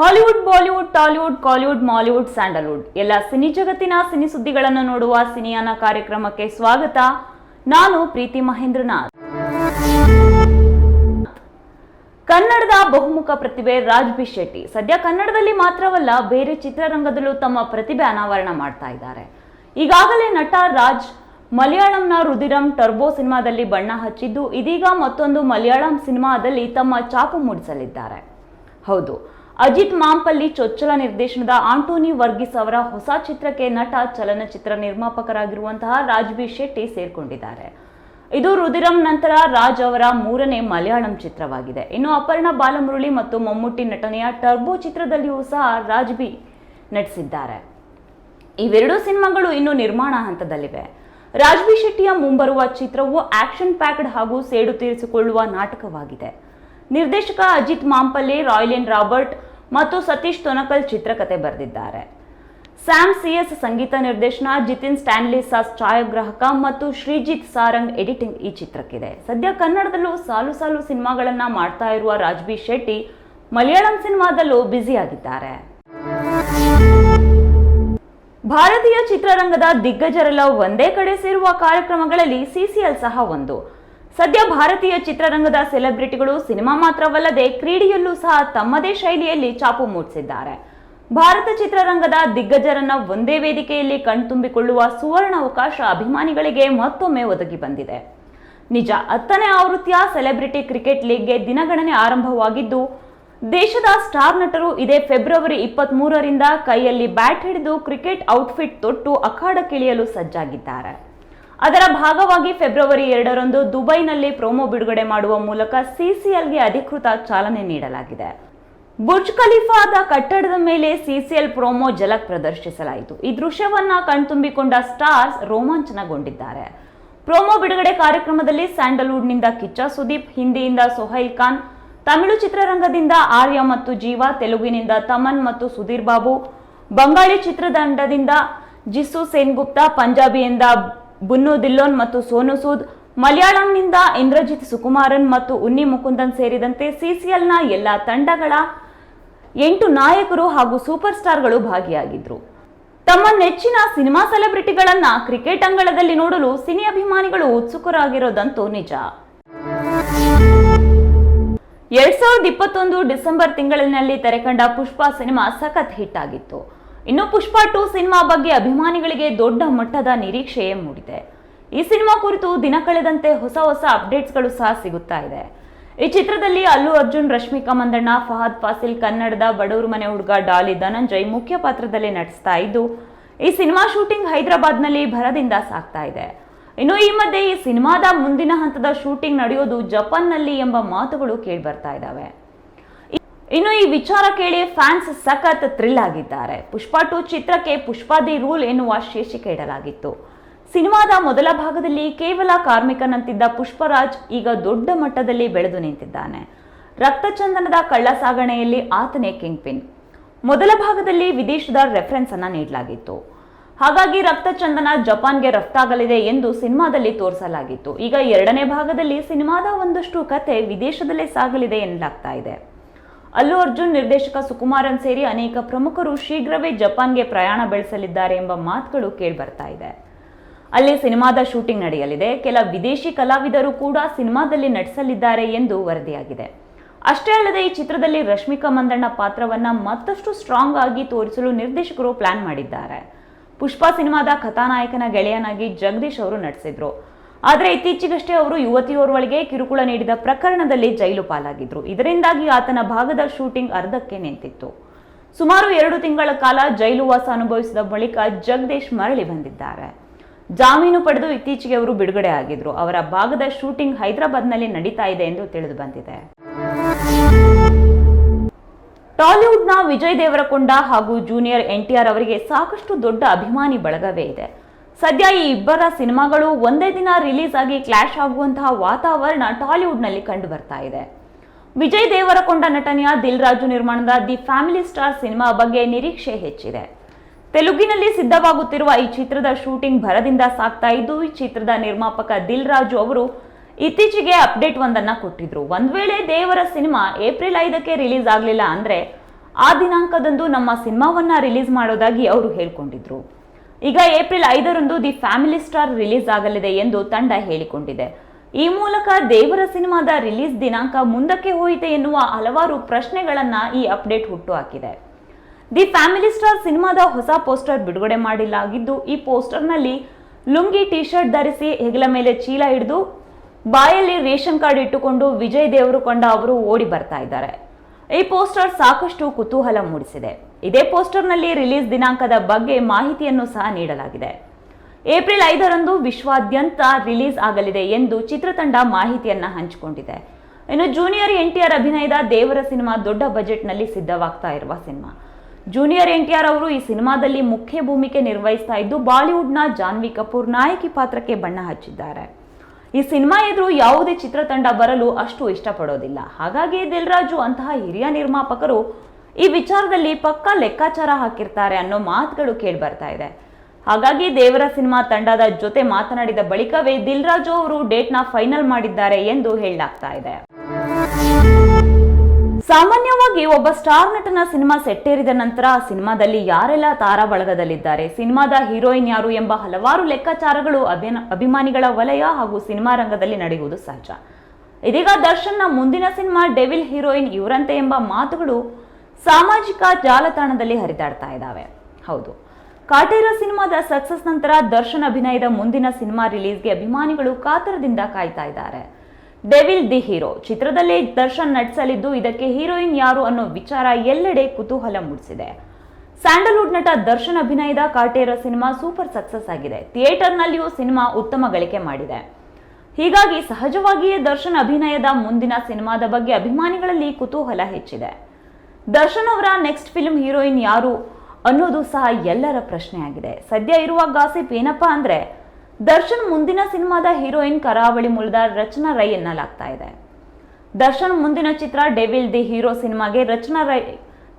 Hollywood, Bollywood, Tollywood, Kollywood, Mollywood, Sandalwood. ಎಲ್ಲ cine ಜಗತ್ತಿನ cine ಸುದ್ದಿಗಳನ್ನು ನೋಡುವ ಸಿನಿಯಾನ ಕಾರ್ಯಕ್ರಮಕ್ಕೆ ಸ್ವಾಗತ. ನಾನು ಪ್ರೀತಿ ಮಹೇಂದ್ರನಾಥ್. ಕನ್ನಡದ ಬಹುಮುಖ ಪ್ರತಿಭೆ ರಾಜ್ ಬಿ ಶೆಟ್ಟಿ. ಸದ್ಯ ಕನ್ನಡದಲ್ಲಿ ಮಾತ್ರವಲ್ಲ, ಬೇರೆ ಚಿತ್ರರಂಗದಲ್ಲೂ ತಮ್ಮ ಪ್ರತಿಭೆ ಅನಾವರಣ ಮಾಡ್ತಾ ಇದ್ದಾರೆ. ಈಗಾಗಲೇ ನಟ ರಾಜ್ ಮಲಯಾಳಂನ ರುದಿರಂ ಟರ್ಬೋ ಸಿನಿಮಾದಲ್ಲಿ ಬಣ್ಣ ಹಚ್ಚಿದ್ದು, ಇದೀಗ ಮತ್ತೊಂದು ಮಲಯಾಳಂ ಸಿನಿಮಾದಲ್ಲಿ ತಮ್ಮ ಚಾಪು ಮೂಡಿಸಲಿದ್ದಾರೆ. ಹೌದು ಅಜಿತ್ ಮಾಂಪಲ್ಲಿ ಚೊಚ್ಚಲ ನಿರ್ದೇಶನದ ಆಂಟೋನಿ ವರ್ಗೀಸ್ ಅವರ ಹೊಸ ಚಿತ್ರಕ್ಕೆ ನಟ ಚಲನಚಿತ್ರ ನಿರ್ಮಾಪಕರಾಗಿರುವಂತಹ ರಾಜ್ಬಿ ಶೆಟ್ಟಿ ಸೇರ್ಕೊಂಡಿದ್ದಾರೆ. ಇದು ರುದಿರಂ ನಂತರ ರಾಜ್ ಅವರ ಮೂರನೇ ಮಲಯಾಳಂ ಚಿತ್ರವಾಗಿದೆ. ಇನ್ನು ಅಪರ್ಣ ಬಾಲಮುರಳಿ ಮತ್ತು ಮಮ್ಮೂಟಿ ನಟನೆಯ ಟರ್ಬೋ ಚಿತ್ರದಲ್ಲಿಯೂ ಸಹ ರಾಜ್ ಬಿ ನಟಿಸಿದ್ದಾರೆ. ಇವೆರಡೂ ಸಿನಿಮಾಗಳು ಇನ್ನು ನಿರ್ಮಾಣ ಹಂತದಲ್ಲಿವೆ. ರಾಜ್ಬಿ ಶೆಟ್ಟಿಯ ಮುಂಬರುವ ಚಿತ್ರವು ಆಕ್ಷನ್ ಪ್ಯಾಕ್ಡ್ ಹಾಗೂ ಸೇಡು ತೀರಿಸಿಕೊಳ್ಳುವ ನಾಟಕವಾಗಿದೆ. ನಿರ್ದೇಶಕ ಅಜಿತ್ ಮಾಂಪಲ್ಲಿ ಎನ್ ರಾಬರ್ಟ್ ಮತ್ತು ಸತೀಶ್ ತೊನಕಲ್ ಚಿತ್ರಕಥೆ ಬರೆದಿದ್ದಾರೆ. ಸ್ಯಾಮ್ ಸಿಎಸ್ ಸಂಗೀತ ನಿರ್ದೇಶನ, ಜಿತಿನ್ ಸ್ಟ್ಯಾನ್ಲಿ ಸಾಸ್ ಛಾಯಾಗ್ರಾಹಕ ಮತ್ತು ಶ್ರೀಜಿತ್ ಸಾರಂಗ್ ಎಡಿಟಿಂಗ್ ಈ ಚಿತ್ರಕ್ಕಿದೆ. ಸದ್ಯ ಕನ್ನಡದಲ್ಲೂ ಸಾಲು ಸಾಲು ಸಿನಿಮಾಗಳನ್ನ ಮಾಡ್ತಾ ಇರುವ ರಾಜ್ಬಿ ಶೆಟ್ಟಿ ಮಲಯಾಳಂ ಸಿನಿಮಾದಲ್ಲೂ ಬ್ಯುಸಿಯಾಗಿದ್ದಾರೆ. ಭಾರತೀಯ ಚಿತ್ರರಂಗದ ದಿಗ್ಗಜರೆಲ್ಲ ಒಂದೇ ಕಡೆ ಸೇರುವ ಕಾರ್ಯಕ್ರಮಗಳಲ್ಲಿ ಸಿಸಿಎಲ್ ಸಹ ಒಂದು. ಸದ್ಯ ಭಾರತೀಯ ಚಿತ್ರರಂಗದ ಸೆಲೆಬ್ರಿಟಿಗಳು ಸಿನಿಮಾ ಮಾತ್ರವಲ್ಲದೆ ಕ್ರೀಡೆಯಲ್ಲೂ ಸಹ ತಮ್ಮದೇ ಶೈಲಿಯಲ್ಲಿ ಚಾಪು ಮೂಡಿಸಿದ್ದಾರೆ. ಭಾರತ ಚಿತ್ರರಂಗದ ದಿಗ್ಗಜರನ್ನ ಒಂದೇ ವೇದಿಕೆಯಲ್ಲಿ ಕಣ್ತುಂಬಿಕೊಳ್ಳುವ ಸುವರ್ಣ ಅವಕಾಶ ಅಭಿಮಾನಿಗಳಿಗೆ ಮತ್ತೊಮ್ಮೆ ಒದಗಿ ಬಂದಿದೆ. ನಿಜ, ಹತ್ತನೇ ಆವೃತ್ತಿಯ ಸೆಲೆಬ್ರಿಟಿ ಕ್ರಿಕೆಟ್ ಲೀಗ್ಗೆ ದಿನಗಣನೆ ಆರಂಭವಾಗಿದ್ದು, ದೇಶದ ಸ್ಟಾರ್ ನಟರು ಇದೇ ಫೆಬ್ರವರಿ ಇಪ್ಪತ್ತ್ ಮೂರರಿಂದ ಕೈಯಲ್ಲಿ ಬ್ಯಾಟ್ ಹಿಡಿದು ಕ್ರಿಕೆಟ್ ಔಟ್ಫಿಟ್ ತೊಟ್ಟು ಅಖಾಡಕ್ಕಿಳಿಯಲು ಸಜ್ಜಾಗಿದ್ದಾರೆ. ಅದರ ಭಾಗವಾಗಿ ಫೆಬ್ರವರಿ ಎರಡರಂದು ದುಬೈನಲ್ಲಿ ಪ್ರೋಮೋ ಬಿಡುಗಡೆ ಮಾಡುವ ಮೂಲಕ ಸಿಸಿಎಲ್ಗೆ ಅಧಿಕೃತ ಚಾಲನೆ ನೀಡಲಾಗಿದೆ. ಬುರ್ಜ್ ಖಲೀಫಾದ ಕಟ್ಟಡದ ಮೇಲೆ ಸಿಸಿಎಲ್ ಪ್ರೋಮೋ ಜಲಕ್ ಪ್ರದರ್ಶಿಸಲಾಯಿತು. ಈ ದೃಶ್ಯವನ್ನ ಕಣ್ತುಂಬಿಕೊಂಡ ಸ್ಟಾರ್ಸ್ ರೋಮಾಂಚನಗೊಂಡಿದ್ದಾರೆ. ಪ್ರೋಮೋ ಬಿಡುಗಡೆ ಕಾರ್ಯಕ್ರಮದಲ್ಲಿ ಸ್ಯಾಂಡಲ್ವುಡ್ನಿಂದ ಕಿಚ್ಚ ಸುದೀಪ್, ಹಿಂದಿಯಿಂದ ಸೊಹೈಲ್ ಖಾನ್, ತಮಿಳು ಚಿತ್ರರಂಗದಿಂದ ಆರ್ಯ ಮತ್ತು ಜೀವ, ತೆಲುಗಿನಿಂದ ತಮನ್ ಮತ್ತು ಸುಧೀರ್ ಬಾಬು, ಬಂಗಾಳಿ ಚಿತ್ರತಂಡದಿಂದ ಜಿಸ್ಸು ಸೇನ್ಗುಪ್ತಾ, ಪಂಜಾಬಿಯಿಂದ ಬುನ್ನು ದಿಲ್ಲೋನ್ ಮತ್ತು ಸೋನು ಸೂದ್, ಮಲಯಾಳಂನಿಂದ ಇಂದ್ರಜಿತ್ ಸುಕುಮಾರನ್ ಮತ್ತು ಉನ್ನಿ ಮುಕುಂದನ್ ಸೇರಿದಂತೆ ಸಿಸಿಎಲ್ನ ಎಲ್ಲ ತಂಡಗಳ ಎಂಟು ನಾಯಕರು ಹಾಗೂ ಸೂಪರ್ ಸ್ಟಾರ್ಗಳು ಭಾಗಿಯಾಗಿದ್ರು. ತಮ್ಮ ನೆಚ್ಚಿನ ಸಿನಿಮಾ ಸೆಲೆಬ್ರಿಟಿಗಳನ್ನ ಕ್ರಿಕೆಟ್ ಅಂಗಳದಲ್ಲಿ ನೋಡಲು ಸಿನಿ ಅಭಿಮಾನಿಗಳು ಉತ್ಸುಕರಾಗಿರೋದಂತೂ ನಿಜ. ಎರಡ್ ಸಾವಿರದ ಇಪ್ಪತ್ತೊಂದು ಡಿಸೆಂಬರ್ ತಿಂಗಳಿನಲ್ಲಿ ತೆರೆಕಂಡ ಪುಷ್ಪ ಸಿನಿಮಾ ಸಖತ್ ಹಿಟ್ ಆಗಿತ್ತು. ಇನ್ನು ಪುಷ್ಪ ಟು ಸಿನಿಮಾ ಬಗ್ಗೆ ಅಭಿಮಾನಿಗಳಿಗೆ ದೊಡ್ಡ ಮಟ್ಟದ ನಿರೀಕ್ಷೆಯೇ ಮೂಡಿದೆ. ಈ ಸಿನಿಮಾ ಕುರಿತು ದಿನ ಕಳೆದಂತೆ ಹೊಸ ಹೊಸ ಅಪ್ಡೇಟ್ಸ್ಗಳು ಸಹ ಸಿಗುತ್ತಾ ಇದೆ. ಈ ಚಿತ್ರದಲ್ಲಿ ಅಲ್ಲು ಅರ್ಜುನ್, ರಶ್ಮಿಕಾ ಮಂದಣ್ಣ, ಫಹದ್ ಫಾಸಿಲ್, ಕನ್ನಡದ ಬಡವರು ಮನೆ ಹುಡುಗ ಡಾಲಿ ಧನಂಜಯ್ ಮುಖ್ಯ ಪಾತ್ರದಲ್ಲಿ ನಟಿಸ್ತಾ ಇದ್ದು, ಈ ಸಿನಿಮಾ ಶೂಟಿಂಗ್ ಹೈದರಾಬಾದ್ನಲ್ಲಿ ಭರದಿಂದ ಸಾಗ್ತಾ ಇದೆ. ಇನ್ನು ಈ ಮಧ್ಯೆ ಈ ಸಿನಿಮಾದ ಮುಂದಿನ ಹಂತದ ಶೂಟಿಂಗ್ ನಡೆಯೋದು ಜಪಾನ್ನಲ್ಲಿ ಎಂಬ ಮಾತುಗಳು ಕೇಳಿಬರ್ತಾ ಇದ್ದಾವೆ ಇನ್ನು ಈ ವಿಚಾರ ಕೇಳಿ ಫ್ಯಾನ್ಸ್ ಸಖತ್ ಥ್ರಿಲ್ ಆಗಿದ್ದಾರೆ. ಪುಷ್ಪ ಟು ಚಿತ್ರಕ್ಕೆ ಪುಷ್ಪಾದಿ ರೂಲ್ ಎನ್ನುವ ಶೀರ್ಷಿಕೆ ಇಡಲಾಗಿತ್ತು. ಸಿನಿಮಾದ ಮೊದಲ ಭಾಗದಲ್ಲಿ ಕೇವಲ ಕಾರ್ಮಿಕನಂತಿದ್ದ ಪುಷ್ಪರಾಜ್ ಈಗ ದೊಡ್ಡ ಮಟ್ಟದಲ್ಲಿ ಬೆಳೆದು ನಿಂತಿದ್ದಾನೆ. ರಕ್ತಚಂದನದ ಕಳ್ಳ ಸಾಗಣೆಯಲ್ಲಿ ಆತನೇ ಕಿಂಗ್ ಪಿನ್ ಮೊದಲ ಭಾಗದಲ್ಲಿ ವಿದೇಶದ ರೆಫರೆನ್ಸ್ ಅನ್ನ ನೀಡಲಾಗಿತ್ತು. ಹಾಗಾಗಿ ರಕ್ತಚಂದನ ಜಪಾನ್ಗೆ ರಫ್ತಾಗಲಿದೆ ಎಂದು ಸಿನಿಮಾದಲ್ಲಿ ತೋರಿಸಲಾಗಿತ್ತು. ಈಗ ಎರಡನೇ ಭಾಗದಲ್ಲಿ ಸಿನಿಮಾದ ಒಂದಷ್ಟು ಕತೆ ವಿದೇಶದಲ್ಲೇ ಸಾಗಲಿದೆ ಎನ್ನಲಾಗ್ತಾ ಇದೆ. ಅಲ್ಲು ಅರ್ಜುನ್, ನಿರ್ದೇಶಕ ಸುಕುಮಾರನ್ ಸೇರಿ ಅನೇಕ ಪ್ರಮುಖರು ಶೀಘ್ರವೇ ಜಪಾನ್ಗೆ ಪ್ರಯಾಣ ಬೆಳೆಸಲಿದ್ದಾರೆ ಎಂಬ ಮಾತುಗಳು ಕೇಳಿಬರ್ತಾ ಇದೆ. ಅಲ್ಲಿ ಸಿನಿಮಾದ ಶೂಟಿಂಗ್ ನಡೆಯಲಿದೆ. ಕೆಲ ವಿದೇಶಿ ಕಲಾವಿದರು ಕೂಡ ಸಿನಿಮಾದಲ್ಲಿ ನಟಿಸಲಿದ್ದಾರೆ ಎಂದು ವರದಿಯಾಗಿದೆ. ಅಷ್ಟೇ ಅಲ್ಲದೆ ಈ ಚಿತ್ರದಲ್ಲಿ ರಶ್ಮಿಕಾ ಮಂದಣ್ಣ ಪಾತ್ರವನ್ನ ಮತ್ತಷ್ಟು ಸ್ಟ್ರಾಂಗ್ ಆಗಿ ತೋರಿಸಲು ನಿರ್ದೇಶಕರು ಪ್ಲಾನ್ ಮಾಡಿದ್ದಾರೆ. ಪುಷ್ಪಾ ಸಿನಿಮಾದ ಕಥಾನಾಯಕನ ಗೆಳೆಯನಾಗಿ ಜಗದೀಶ್ ಅವರು ನಟಿಸಿದ್ರು. ಆದರೆ ಇತ್ತೀಚೆಗಷ್ಟೇ ಅವರು ಯುವತಿಯೋರ್ವಳಿಗೆ ಕಿರುಕುಳ ನೀಡಿದ ಪ್ರಕರಣದಲ್ಲಿ ಜೈಲು ಪಾಲಾಗಿದ್ರು. ಇದರಿಂದಾಗಿ ಆತನ ಭಾಗದ ಶೂಟಿಂಗ್ ಅರ್ಧಕ್ಕೆ ನಿಂತಿತ್ತು. ಸುಮಾರು ಎರಡು ತಿಂಗಳ ಕಾಲ ಜೈಲು ವಾಸ ಅನುಭವಿಸಿದ ಬಳಿಕ ಜಗದೀಶ್ ಮರಳಿ ಬಂದಿದ್ದಾರೆ. ಜಾಮೀನು ಪಡೆದು ಇತ್ತೀಚೆಗೆ ಅವರು ಬಿಡುಗಡೆ ಆಗಿದ್ರು. ಅವರ ಭಾಗದ ಶೂಟಿಂಗ್ ಹೈದರಾಬಾದ್ನಲ್ಲಿ ನಡೀತಾ ಇದೆ ಎಂದು ತಿಳಿದು ಬಂದಿದೆ. ಟಾಲಿವುಡ್ನ ವಿಜಯ್ ದೇವರಕೊಂಡ ಹಾಗೂ ಜೂನಿಯರ್ ಎನ್ ಟಿ ಆರ್ ಅವರಿಗೆ ಸಾಕಷ್ಟು ದೊಡ್ಡ ಅಭಿಮಾನಿ ಬಳಗವೇ ಇದೆ. ಸದ್ಯ ಈ ಇಬ್ಬರ ಸಿನಿಮಾಗಳು ಒಂದೇ ದಿನ ರಿಲೀಸ್ ಆಗಿ ಕ್ಲಾಶ್ ಆಗುವಂತಹ ವಾತಾವರಣ ಟಾಲಿವುಡ್ನಲ್ಲಿ ಕಂಡು ಬರ್ತಾ ಇದೆ. ವಿಜಯ್ ದೇವರಕೊಂಡ ನಟನೆಯ ದಿಲ್ ರಾಜು ನಿರ್ಮಾಣದ ದಿ ಫ್ಯಾಮಿಲಿ ಸ್ಟಾರ್ ಸಿನಿಮಾ ಬಗ್ಗೆ ನಿರೀಕ್ಷೆ ಹೆಚ್ಚಿದೆ. ತೆಲುಗಿನಲ್ಲಿ ಸಿದ್ಧವಾಗುತ್ತಿರುವ ಈ ಚಿತ್ರದ ಶೂಟಿಂಗ್ ಭರದಿಂದ ಸಾಗ್ತಾ ಇದ್ದು, ಈ ಚಿತ್ರದ ನಿರ್ಮಾಪಕ ದಿಲ್ ರಾಜು ಅವರು ಇತ್ತೀಚೆಗೆ ಅಪ್ಡೇಟ್ ಒಂದನ್ನ ಕೊಟ್ಟಿದ್ರು. ಒಂದ್ ವೇಳೆ ದೇವರ ಸಿನಿಮಾ ಏಪ್ರಿಲ್ ಐದಕ್ಕೆ ರಿಲೀಸ್ ಆಗಲಿಲ್ಲ ಅಂದ್ರೆ ಆ ದಿನಾಂಕದಂದು ನಮ್ಮ ಸಿನಿಮಾವನ್ನ ರಿಲೀಸ್ ಮಾಡೋದಾಗಿ ಅವರು ಹೇಳ್ಕೊಂಡಿದ್ರು. ಈಗ ಏಪ್ರಿಲ್ ಐದರಂದು ದಿ ಫ್ಯಾಮಿಲಿ ಸ್ಟಾರ್ ರಿಲೀಸ್ ಆಗಲಿದೆ ಎಂದು ತಂಡ ಹೇಳಿಕೊಂಡಿದೆ. ಈ ಮೂಲಕ ದೇವರ ಸಿನಿಮಾದ ರಿಲೀಸ್ ದಿನಾಂಕ ಮುಂದಕ್ಕೆ ಹೋಯಿತೆ ಎನ್ನುವ ಹಲವಾರು ಪ್ರಶ್ನೆಗಳನ್ನ ಈ ಅಪ್ಡೇಟ್ ಹುಟ್ಟು ಹಾಕಿದೆ. ದಿ ಫ್ಯಾಮಿಲಿ ಸ್ಟಾರ್ ಸಿನಿಮಾದ ಹೊಸ ಪೋಸ್ಟರ್ ಬಿಡುಗಡೆ ಮಾಡಿಲಾಗಿದ್ದು, ಈ ಪೋಸ್ಟರ್ನಲ್ಲಿ ಲುಂಗಿ ಟಿ ಶರ್ಟ್ ಧರಿಸಿ ಹೆಗಲ ಮೇಲೆ ಚೀಲ ಹಿಡಿದು ಬಾಯಲ್ಲಿ ರೇಷನ್ ಕಾರ್ಡ್ ಇಟ್ಟುಕೊಂಡು ವಿಜಯ್ ದೇವರು ಕಂಡ ಅವರು ಓಡಿ ಬರ್ತಾ ಇದ್ದಾರೆ. ಈ ಪೋಸ್ಟರ್ ಸಾಕಷ್ಟು ಕುತೂಹಲ ಮೂಡಿಸಿದೆ. ಇದೇ ಪೋಸ್ಟರ್ನಲ್ಲಿ ರಿಲೀಸ್ ದಿನಾಂಕದ ಬಗ್ಗೆ ಮಾಹಿತಿಯನ್ನು ಸಹ ನೀಡಲಾಗಿದೆ. ಏಪ್ರಿಲ್ ಐದರಂದು ವಿಶ್ವಾದ್ಯಂತ ರಿಲೀಸ್ ಆಗಲಿದೆ ಎಂದು ಚಿತ್ರತಂಡ ಮಾಹಿತಿಯನ್ನು ಹಂಚಿಕೊಂಡಿದೆ. ಇನ್ನು ಜೂನಿಯರ್ ಎನ್ ಟಿ ಆರ್ ಅಭಿನಯದ ದೇವರ ಸಿನಿಮಾ ದೊಡ್ಡ ಬಜೆಟ್ನಲ್ಲಿ ಸಿದ್ಧವಾಗ್ತಾ ಇರುವ ಸಿನಿಮಾ. ಜೂನಿಯರ್ ಎನ್ಟಿಆರ್ ಅವರು ಈ ಸಿನಿಮಾದಲ್ಲಿ ಮುಖ್ಯ ಭೂಮಿಕೆ ನಿರ್ವಹಿಸ್ತಾ ಇದ್ದು, ಬಾಲಿವುಡ್ನ ಜಾನ್ವಿ ಕಪೂರ್ ನಾಯಕಿ ಪಾತ್ರಕ್ಕೆ ಬಣ್ಣ ಹಚ್ಚಿದ್ದಾರೆ. ಈ ಸಿನಿಮಾ ಎದುರು ಯಾವುದೇ ಚಿತ್ರತಂಡ ಬರಲು ಅಷ್ಟು ಇಷ್ಟಪಡೋದಿಲ್ಲ. ಹಾಗಾಗಿ ದಿಲ್ರಾಜು ಅಂತಹ ಹಿರಿಯ ನಿರ್ಮಾಪಕರು ಈ ವಿಚಾರದಲ್ಲಿ ಪಕ್ಕಾ ಲೆಕ್ಕಾಚಾರ ಹಾಕಿರ್ತಾರೆ ಅನ್ನೋ ಮಾತುಗಳು ಕೇಳಿ ಬರ್ತಾ ಇದೆ. ಹಾಗಾಗಿ ದೇವರ ಸಿನಿಮಾ ತಂಡದ ಜೊತೆ ಮಾತನಾಡಿದ ಬಳಿಕವೇ ದಿಲ್ರಾಜು ಅವರು ಡೇಟ್ನ ಫೈನಲ್ ಮಾಡಿದ್ದಾರೆ ಎಂದು ಹೇಳಲಾಗ್ತಾ ಇದೆ. ಸಾಮಾನ್ಯವಾಗಿ ಒಬ್ಬ ಸ್ಟಾರ್ ನಟನ ಸಿನಿಮಾ ಸೆಟ್ಟೇರಿದ ನಂತರ ಸಿನಿಮಾದಲ್ಲಿ ಯಾರೆಲ್ಲ ತಾರಾ ಬಳಗದಲ್ಲಿದ್ದಾರೆ ಸಿನಿಮಾದ ಹೀರೋಯಿನ್ ಯಾರು ಎಂಬ ಹಲವಾರು ಲೆಕ್ಕಾಚಾರಗಳು ಅಭಿಮಾನಿಗಳ ವಲಯ ಹಾಗೂ ಸಿನಿಮಾ ರಂಗದಲ್ಲಿ ನಡೆಯುವುದು ಸಹಜ. ಇದೀಗ ದರ್ಶನ್ನ ಮುಂದಿನ ಸಿನಿಮಾ ಡೆವಿಲ್ ಹೀರೋಯಿನ್ ಇವರಂತೆ ಎಂಬ ಮಾತುಗಳು ಸಾಮಾಜಿಕ ಜಾಲತಾಣದಲ್ಲಿ ಹರಿದಾಡ್ತಾ ಇದ್ದಾವೆ. ಹೌದು. ಕಾಟೇರ ಸಿನಿಮಾದ ಸಕ್ಸಸ್ ನಂತರ ದರ್ಶನ್ ಅಭಿನಯದ ಮುಂದಿನ ಸಿನಿಮಾ ರಿಲೀಸ್ಗೆ ಅಭಿಮಾನಿಗಳು ಕಾತರದಿಂದ ಕಾಯ್ತಾ ಇದ್ದಾರೆ. ಡೆವಿಲ್ ದಿ ಹೀರೋ ಚಿತ್ರದಲ್ಲಿ ದರ್ಶನ್ ನಟಿಸಲಿದ್ದು, ಇದಕ್ಕೆ ಹೀರೋಯಿನ್ ಯಾರು ಅನ್ನೋ ವಿಚಾರ ಎಲ್ಲೆಡೆ ಕುತೂಹಲ ಮೂಡಿಸಿದೆ. ಸ್ಯಾಂಡಲ್ವುಡ್ ನಟ ದರ್ಶನ್ ಅಭಿನಯದ ಕಾಟೇರ ಸಿನಿಮಾ ಸೂಪರ್ ಸಕ್ಸಸ್ ಆಗಿದೆ. ಥಿಯೇಟರ್ನಲ್ಲಿಯೂ ಸಿನಿಮಾ ಉತ್ತಮ ಗಳಿಕೆ ಮಾಡಿದೆ. ಹೀಗಾಗಿ ಸಹಜವಾಗಿಯೇ ದರ್ಶನ್ ಅಭಿನಯದ ಮುಂದಿನ ಸಿನಿಮಾದ ಬಗ್ಗೆ ಅಭಿಮಾನಿಗಳಲ್ಲಿ ಕುತೂಹಲ ಹೆಚ್ಚಿದೆ. ದರ್ಶನ್ ಅವರ ನೆಕ್ಸ್ಟ್ ಫಿಲ್ಮ್ ಹೀರೋಯಿನ್ ಯಾರು ಅನ್ನೋದು ಸಹ ಎಲ್ಲರ ಪ್ರಶ್ನೆಯಾಗಿದೆ. ಸದ್ಯ ಇರುವ ಗಾಸಿಪ್ ಏನಪ್ಪಾ ಅಂದ್ರೆ ದರ್ಶನ್ ಮುಂದಿನ ಸಿನಿಮಾದ ಹೀರೋಯಿನ್ ಕರಾವಳಿ ಮೂಲದ ರಚನಾ ರೈ ಎನ್ನಲಾಗ್ತಾ ಇದೆ. ದರ್ಶನ್ ಮುಂದಿನ ಚಿತ್ರ ಡೆವಿಲ್ ದಿ ಹೀರೋ ಸಿನಿಮಾಗೆ ರಚನಾ ರೈ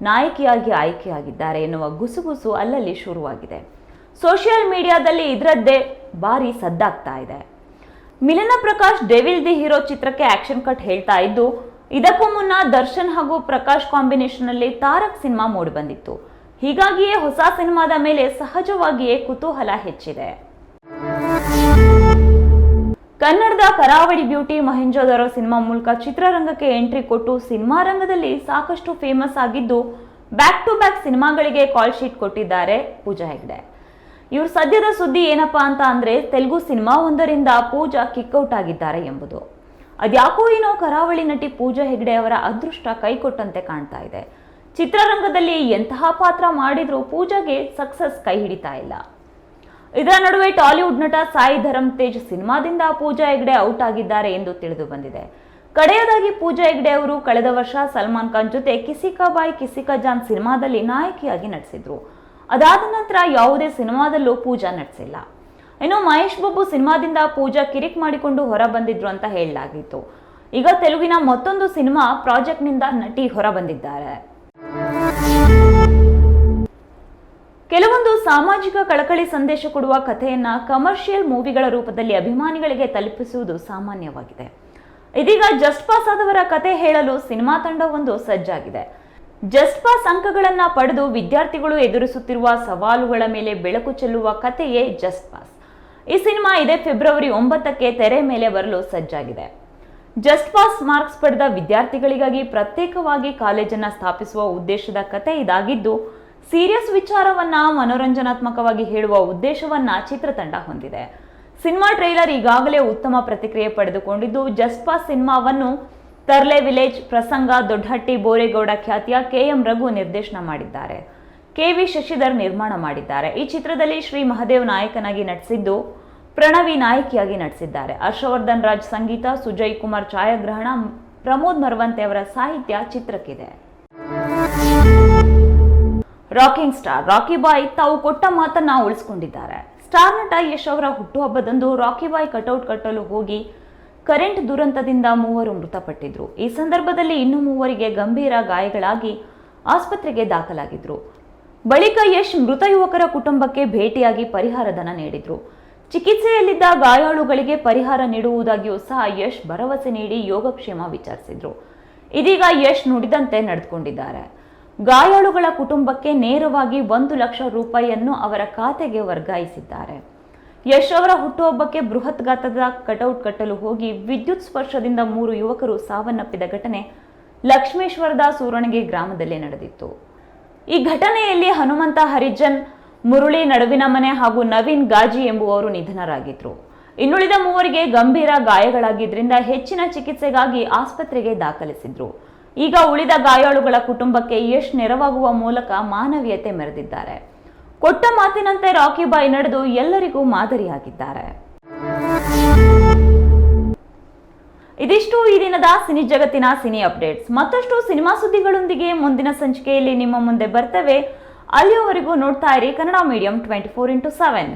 ನಾಯಕಿಯಾಗಿ ಆಯ್ಕೆಯಾಗಿದ್ದಾರೆ ಎನ್ನುವ ಗುಸುಗುಸು ಅಲ್ಲಲ್ಲಿ ಶುರುವಾಗಿದೆ. ಸೋಷಿಯಲ್ ಮೀಡಿಯಾದಲ್ಲಿ ಇದರದ್ದೇ ಭಾರಿ ಸದ್ದಾಗ್ತಾ ಇದೆ. Milana Prakash Devil the hero ಚಿತ್ರಕ್ಕೆ ಆಕ್ಷನ್ ಕಟ್ ಹೇಳ್ತಾ ಇದ್ದು, ಇದಕ್ಕೂ ಮುನ್ನ ದರ್ಶನ್ ಹಾಗೂ ಪ್ರಕಾಶ್ ಕಾಂಬಿನೇಷನ್ ಅಲ್ಲಿ ತಾರಕ್ ಸಿನಿಮಾ ಮೂಡಿಬಂದಿತ್ತು. ಹೀಗಾಗಿಯೇ ಹೊಸ ಸಿನಿಮಾದ ಮೇಲೆ ಸಹಜವಾಗಿಯೇ ಕುತೂಹಲ ಹೆಚ್ಚಿದೆ. ಕನ್ನಡದ ಕರಾವಳಿ ಬ್ಯೂಟಿ ಮಹೇಂಜೋದರೋ ಸಿನಿಮಾ ಮೂಲಕ ಚಿತ್ರರಂಗಕ್ಕೆ ಎಂಟ್ರಿ ಕೊಟ್ಟು ಸಿನಿಮಾ ರಂಗದಲ್ಲಿ ಸಾಕಷ್ಟು ಫೇಮಸ್ ಆಗಿದ್ದು ಬ್ಯಾಕ್ ಟು ಬ್ಯಾಕ್ ಸಿನಿಮಾಗಳಿಗೆ ಕಾಲ್ ಶೀಟ್ ಕೊಟ್ಟಿದ್ದಾರೆ ಪೂಜಾ ಹೆಗ್ಡೆ. ಇವ್ರ ಸದ್ಯದ ಸುದ್ದಿ ಏನಪ್ಪಾ ಅಂತ ಅಂದ್ರೆ ತೆಲುಗು ಸಿನಿಮಾ ಒಂದರಿಂದ ಪೂಜಾ ಕಿಕ್ಔಟ್ ಆಗಿದ್ದಾರೆ ಎಂಬುದು. ಅದ್ಯಾಕೋ ಏನೋ ಕರಾವಳಿ ನಟಿ ಪೂಜಾ ಹೆಗ್ಡೆ ಅವರ ಅದೃಷ್ಟ ಕೈಕೊಟ್ಟಂತೆ ಕಾಣ್ತಾ ಇದೆ. ಚಿತ್ರರಂಗದಲ್ಲಿ ಎಂತಹ ಪಾತ್ರ ಮಾಡಿದ್ರೂ ಪೂಜಾಗೆ ಸಕ್ಸಸ್ ಕೈ ಹಿಡಿತಾ ಇಲ್ಲ. ಇದರ ನಡುವೆ ಟಾಲಿವುಡ್ ನಟ ಸಾಯಿ ಧರಮ್ ತೇಜ್ ಸಿನಿಮಾದಿಂದ ಪೂಜಾ ಹೆಗ್ಡೆ ಔಟ್ ಆಗಿದ್ದಾರೆ ಎಂದು ತಿಳಿದು ಬಂದಿದೆ. ಕಡೆಯದಾಗಿ ಪೂಜಾ ಹೆಗ್ಡೆ ಅವರು ಕಳೆದ ವರ್ಷ ಸಲ್ಮಾನ್ ಖಾನ್ ಜೊತೆ ಕಿಸಿಕಾ ಬಾಯ್, ಕಿಸಿಕಾ ಜಾನ್ ಸಿನಿಮಾದಲ್ಲಿ ನಾಯಕಿಯಾಗಿ ನಟಿಸಿದ್ರು. ಅದಾದ ನಂತರ ಯಾವುದೇ ಸಿನಿಮಾದಲ್ಲೂ ಪೂಜಾ ನಟಿಸಿಲ್ಲ. ಇನ್ನು ಮಹೇಶ್ ಬಾಬು ಸಿನಿಮಾದಿಂದ ಪೂಜಾ ಕಿರಿಕ್ ಮಾಡಿಕೊಂಡು ಹೊರ ಬಂದಿದ್ರು ಅಂತ ಹೇಳಲಾಗಿತ್ತು. ಈಗ ತೆಲುಗಿನ ಮತ್ತೊಂದು ಸಿನಿಮಾ ಪ್ರಾಜೆಕ್ಟ್ನಿಂದ ನಟಿ ಹೊರ ಕೆಲವೊಂದು ಸಾಮಾಜಿಕ ಕಳಕಳಿ ಸಂದೇಶ ಕೊಡುವ ಕಥೆಯನ್ನ ಕಮರ್ಷಿಯಲ್ ಮೂವಿಗಳ ರೂಪದಲ್ಲಿ ಅಭಿಮಾನಿಗಳಿಗೆ ತಲುಪಿಸುವುದು ಸಾಮಾನ್ಯವಾಗಿದೆ. ಇದೀಗ ಜಸ್ಟ್ ಪಾಸ್ ಆದವರ ಕತೆ ಹೇಳಲು ಸಿನಿಮಾ ತಂಡವೊಂದು ಸಜ್ಜಾಗಿದೆ. ಜಸ್ಟ್ ಪಾಸ್ ಅಂಕಗಳನ್ನ ಪಡೆದು ವಿದ್ಯಾರ್ಥಿಗಳು ಎದುರಿಸುತ್ತಿರುವ ಸವಾಲುಗಳ ಮೇಲೆ ಬೆಳಕು ಚೆಲ್ಲುವ ಕಥೆಯೇ ಜಸ್ಟ್ ಪಾಸ್. ಈ ಸಿನಿಮಾ ಇದೇ ಫೆಬ್ರವರಿ ಒಂಬತ್ತಕ್ಕೆ ತೆರೆ ಮೇಲೆ ಬರಲು ಸಜ್ಜಾಗಿದೆ. ಜಸ್ಟ್ ಪಾಸ್ ಮಾರ್ಕ್ಸ್ ಪಡೆದ ವಿದ್ಯಾರ್ಥಿಗಳಿಗಾಗಿ ಪ್ರತ್ಯೇಕವಾಗಿ ಕಾಲೇಜನ್ನು ಸ್ಥಾಪಿಸುವ ಉದ್ದೇಶದ ಕತೆ ಇದಾಗಿದ್ದು ಸೀರಿಯಸ್ ವಿಚಾರವನ್ನ ಮನೋರಂಜನಾತ್ಮಕವಾಗಿ ಹೇಳುವ ಉದ್ದೇಶವನ್ನ ಚಿತ್ರತಂಡ ಹೊಂದಿದೆ. ಸಿನಿಮಾ ಟ್ರೈಲರ್ ಈಗಾಗಲೇ ಉತ್ತಮ ಪ್ರತಿಕ್ರಿಯೆ ಪಡೆದುಕೊಂಡಿದ್ದು, ಜಸ್ಪಾ ಸಿನಿಮಾವನ್ನು ತರ್ಲೆ ವಿಲೇಜ್ ಪ್ರಸಂಗ, ದೊಡ್ಡಹಟ್ಟಿ, ಬೋರೇಗೌಡ ಖ್ಯಾತಿಯ ಕೆ ಎಂ ರಘು ನಿರ್ದೇಶನ ಮಾಡಿದ್ದಾರೆ. ಕೆ ವಿ ಶಶಿಧರ್ ನಿರ್ಮಾಣ ಮಾಡಿದ್ದಾರೆ. ಈ ಚಿತ್ರದಲ್ಲಿ ಶ್ರೀ ಮಹದೇವ್ ನಾಯಕನಾಗಿ ನಟಿಸಿದ್ದು, ಪ್ರಣವಿ ನಾಯಕಿಯಾಗಿ ನಟಿಸಿದ್ದಾರೆ. ಹರ್ಷವರ್ಧನ್ ರಾಜ್ ಸಂಗೀತ, ಸುಜಯ್ ಕುಮಾರ್ ಛಾಯಾಗ್ರಹಣ, ಪ್ರಮೋದ್ ಮರವಂತೆ ಅವರ ಸಾಹಿತ್ಯ ಚಿತ್ರಕ್ಕಿದೆ. ರಾಕಿಂಗ್ ಸ್ಟಾರ್ ರಾಕಿ ಬಾಯ್ ತಾವು ಕೊಟ್ಟ ಮಾತನ್ನ ಉಳಿಸ್ಕೊಂಡಿದ್ದಾರೆ. ಸ್ಟಾರ್ ನಟ ಯಶ್ ಅವರ ಹುಟ್ಟುಹಬ್ಬದಂದು ರಾಕಿ ಬಾಯ್ ಕಟೌಟ್ ಕಟ್ಟಲು ಹೋಗಿ ಕರೆಂಟ್ ದುರಂತದಿಂದ ಮೂವರು ಮೃತಪಟ್ಟಿದ್ರು. ಈ ಸಂದರ್ಭದಲ್ಲಿ ಇನ್ನು ಮೂವರಿಗೆ ಗಂಭೀರ ಗಾಯಗಳಾಗಿ ಆಸ್ಪತ್ರೆಗೆ ದಾಖಲಾಗಿದ್ರು. ಬಳಿಕ ಯಶ್ ಮೃತ ಯುವಕರ ಕುಟುಂಬಕ್ಕೆ ಭೇಟಿಯಾಗಿ ಪರಿಹಾರ ಧನ ನೀಡಿದ್ರು. ಚಿಕಿತ್ಸೆಯಲ್ಲಿದ್ದ ಗಾಯಾಳುಗಳಿಗೆ ಪರಿಹಾರ ನೀಡುವುದಾಗಿಯೂ ಸಹ ಯಶ್ ಭರವಸೆ ನೀಡಿ ಯೋಗಕ್ಷೇಮ ವಿಚಾರಿಸಿದ್ರು. ಇದೀಗ ಯಶ್ ನುಡಿದಂತೆ ನಡೆದುಕೊಂಡಿದ್ದಾರೆ. ಗಾಯಾಳುಗಳ ಕುಟುಂಬಕ್ಕೆ ನೇರವಾಗಿ ಒಂದು ಲಕ್ಷ ರೂಪಾಯಿಯನ್ನು ಅವರ ಖಾತೆಗೆ ವರ್ಗಾಯಿಸಿದ್ದಾರೆ. ಯಶ್ ಅವರ ಹುಟ್ಟುಹಬ್ಬಕ್ಕೆ ಬೃಹತ್ ಗಾತ್ರದ ಕಟೌಟ್ ಕಟ್ಟಲು ಹೋಗಿ ವಿದ್ಯುತ್ ಸ್ಪರ್ಶದಿಂದ ಮೂರು ಯುವಕರು ಸಾವನ್ನಪ್ಪಿದ ಘಟನೆ ಲಕ್ಷ್ಮೇಶ್ವರದ ಸೂರಣಗಿ ಗ್ರಾಮದಲ್ಲಿ ನಡೆದಿತ್ತು. ಈ ಘಟನೆಯಲ್ಲಿ ಹನುಮಂತ ಹರಿಜನ್, ಮುರುಳಿ ನಡುವಿನ ಮನೆ ಹಾಗೂ ನವೀನ್ ಗಾಜಿ ಎಂಬುವವರು ನಿಧನರಾಗಿದ್ರು. ಇನ್ನುಳಿದ ಮೂವರಿಗೆ ಗಂಭೀರ ಗಾಯಗಳಾಗಿದ್ದರಿಂದ ಹೆಚ್ಚಿನ ಚಿಕಿತ್ಸೆಗಾಗಿ ಆಸ್ಪತ್ರೆಗೆ ದಾಖಲಿಸಿದ್ರು. ಈಗ ಉಳಿದ ಗಾಯಾಳುಗಳ ಕುಟುಂಬಕ್ಕೆ ಯಶ್ ನೆರವಾಗುವ ಮೂಲಕ ಮಾನವೀಯತೆ ಮೆರೆದಿದ್ದಾರೆ. ಕೊಟ್ಟ ಮಾತಿನಂತೆ ರಾಕಿ ಬಾಯ್ ನಡೆದು ಎಲ್ಲರಿಗೂ ಮಾದರಿಯಾಗಿದ್ದಾರೆ. ಇದಿಷ್ಟು ಈ ದಿನದ ಸಿನಿ ಜಗತ್ತಿನ ಸಿನಿ ಅಪ್ಡೇಟ್ಸ್. ಮತ್ತಷ್ಟು ಸಿನಿಮಾ ಸುದ್ದಿಗಳೊಂದಿಗೆ ಮುಂದಿನ ಸಂಚಿಕೆಯಲ್ಲಿ ನಿಮ್ಮ ಮುಂದೆ ಬರ್ತವೆ. ಅಲ್ಲಿಯವರೆಗೂ ನೋಡ್ತಾ ಇರಿ Kannada medium twenty four into seven